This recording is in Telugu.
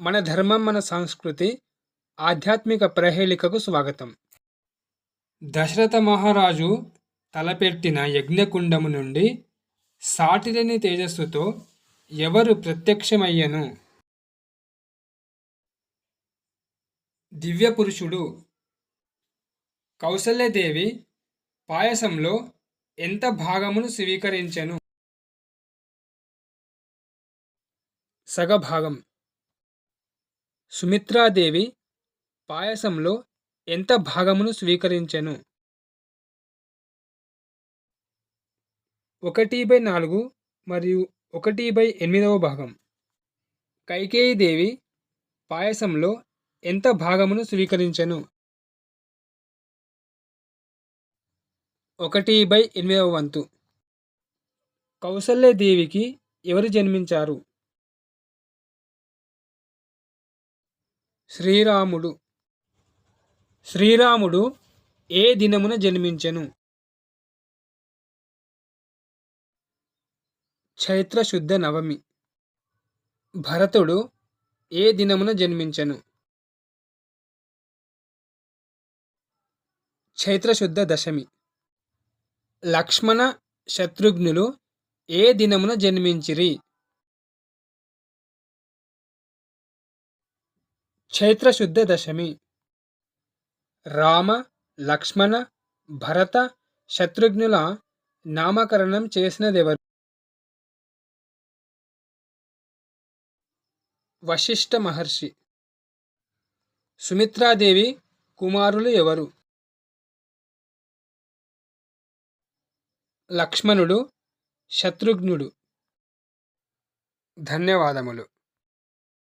మన ధర్మం మన సంస్కృతి ఆధ్యాత్మిక ప్రహేళికకు స్వాగతం. దశరథ మహారాజు తలపెట్టిన యజ్ఞకుండము నుండి సాటిలేని తేజస్సుతో ఎవరు ప్రత్యక్షమయ్యను? దివ్యపురుషుడు కౌసల్యదేవి పాయసంలో ఎంత భాగమును స్వీకరించెను? సగభాగం. సుమిత్రాదేవి పాయసంలో ఎంత భాగమును స్వీకరించెను? ఒకటి బై నాలుగు మరియు ఒకటి బై ఎనిమిదవ భాగం. కైకేయీదేవి పాయసంలో ఎంత భాగమును స్వీకరించెను? ఒకటి బై ఎనిమిదవ వంతు. కౌసల్యదేవికి ఎవరు జన్మించారు? శ్రీరాముడు. శ్రీరాముడు ఏ దినమున జన్మించెను? చైత్రశుద్ధ నవమి. భరతుడు ఏ దినమున జన్మించెను? చైత్రశుద్ధ దశమి. లక్ష్మణ శత్రుఘ్నులు ఏ దినమున జన్మించిరి? చైత్రశుద్ధ దశమి. రామ లక్ష్మణ భరత శత్రుఘ్నుల నామకరణం చేసినదెవరు? వశిష్ఠ మహర్షి. సుమిత్రాదేవి కుమారులు ఎవరు? లక్ష్మణుడు శత్రుఘ్నుడు. ధన్యవాదములు.